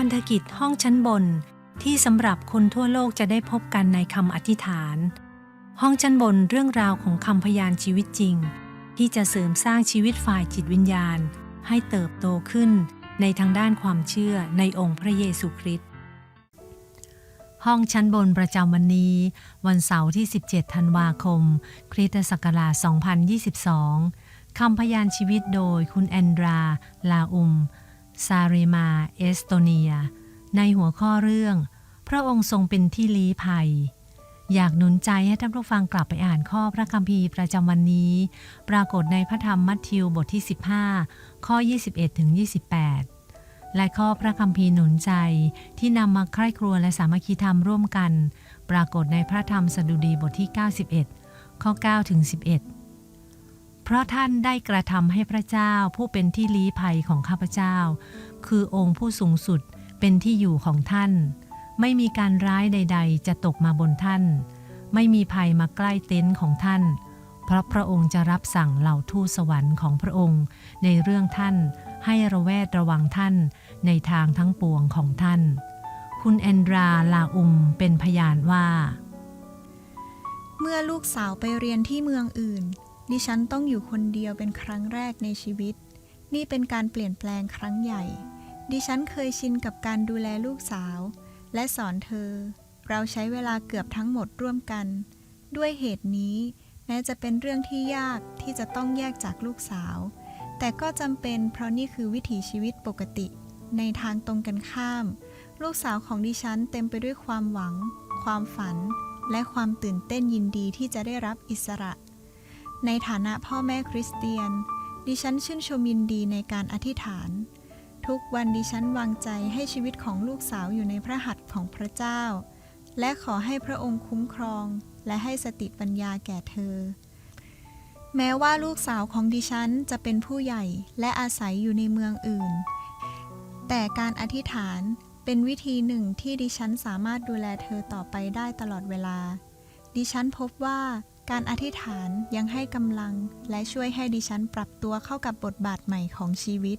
พันธกิจห้องชั้นบน ที่สำหรับคนทั่วโลกจะได้พบกันในคำอธิษฐาน ห้องชั้นบนเรื่องราวของคำพยานชีวิตจริง ที่จะเสริมสร้างชีวิตฝ่ายจิตวิญญาณ ให้เติบโตขึ้นในทางด้านความเชื่อในองค์พระเยซูคริสต์ห้องชั้นบนประจำวันนี้ วันเสาร์ที่ 17 ธันวาคม คริสตศักราช 2022 คำพยานชีวิตโดยคุณแอนดรา ลาอุม ซาเรมา เอสโตเนีย ในหัวข้อเรื่อง พระองค์ทรงเป็นที่ลี้ภัย อยากหนุนใจให้ท่านผู้ฟังกลับไปอ่านข้อพระคัมภีร์ประจำวันนี้ ปรากฏในพระธรรมมัทธิวบทที่ 15 ข้อ 21ถึง28 และข้อพระคัมภีร์หนุนใจที่นำมาใคร่ครัวและสามัคคีธรรมร่วมกัน ปรากฏในพระธรรมสดุดีบทที่ 91 ข้อ9ถึง11 เพราะท่านได้กระทำให้พระเจ้าผู้เป็นที่ลี้ภัยของข้าพเจ้า คือองค์ผู้สูงสุดเป็นที่อยู่ของท่าน ไม่มีการร้ายใด ๆ จะตกมาบนท่าน ไม่มีภัยมาใกล้เต็นท์ของท่าน เพราะพระองค์จะรับสั่งเหล่าทูตสวรรค์ของพระองค์ ในเรื่องท่านให้ระแวดระวังท่านในทางทั้งปวงของท่าน คุณแอนดราลาอุมเป็นพยานว่า เมื่อลูกสาวไปเรียนที่เมืองอื่น ดิฉันต้องอยู่คนเดียวเป็นครั้งแรกในชีวิต นี่เป็นการเปลี่ยนแปลงครั้งใหญ่ ดิฉันเคยชินกับการดูแลลูกสาว และสอนเธอ เราใช้เวลาเกือบทั้งหมดร่วมกัน ด้วยเหตุนี้ แม้จะเป็นเรื่องที่ยากที่จะต้องแยกจากลูกสาว แต่ก็จำเป็นเพราะนี่คือวิถีชีวิตปกติ ในทางตรงกันข้าม ลูกสาวของดิฉันเต็มไปด้วยความหวัง ความฝัน และความตื่นเต้นยินดีที่จะได้รับอิสระ ในฐานะพ่อแม่คริสเตียน ดิฉันชื่นชมยินดีในการอธิษฐาน ทุกวันดิฉันวางใจให้ชีวิตของลูกสาวอยู่ในพระหัตถ์ของพระเจ้า และขอให้พระองค์คุ้มครอง และให้สติปัญญาแก่เธอ แม้ว่าลูกสาวของดิฉันจะเป็นผู้ใหญ่และอาศัยอยู่ในเมืองอื่น แต่การอธิษฐานเป็นวิธีหนึ่งที่ดิฉันสามารถดูแลเธอต่อไปได้ตลอดเวลา ดิฉันพบว่า การอธิษฐานยังให้กำลังและช่วยให้ดิฉันปรับตัวเข้ากับบทบาทใหม่ของชีวิต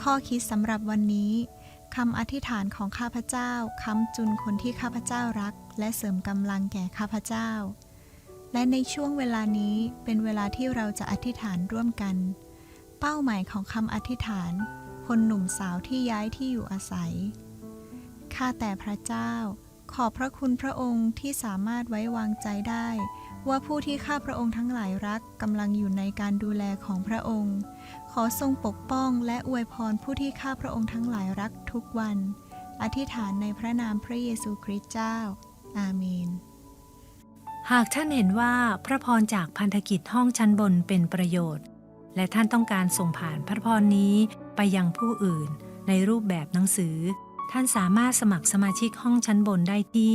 ข้อคิดสำหรับวันนี้คำอธิษฐานของข้าพเจ้าค้ำจุนคนที่ข้าพเจ้ารัก และเสริมกำลังแก่ข้าพเจ้า และในช่วงเวลานี้เป็นเวลาที่เราจะอธิษฐานร่วมกัน เป้าหมายของคำอธิษฐาน คนหนุ่มสาวที่ย้ายที่อยู่อาศัย ข้าแต่พระเจ้า ขอบพระคุณพระองค์ที่สามารถไว้วางใจได้ ว่าผู้ที่ข้าพระองค์ทั้งหลายรักกำลังอยู่ในการดูแลของพระองค์ ขอทรงปกป้องและอวยพรผู้ที่ข้าพระองค์ทั้งหลายรักทุกวัน อธิษฐานในพระนามพระเยซูคริสต์เจ้า อาเมน หากท่านเห็นว่าพระพรจากพันธกิจห้องชั้นบนเป็นประโยชน์ และท่านต้องการส่งผ่านพระพรนี้ไปยังผู้อื่น ในรูปแบบหนังสือ ท่านสามารถสมัครสมาชิกห้องชั้นบนได้ที่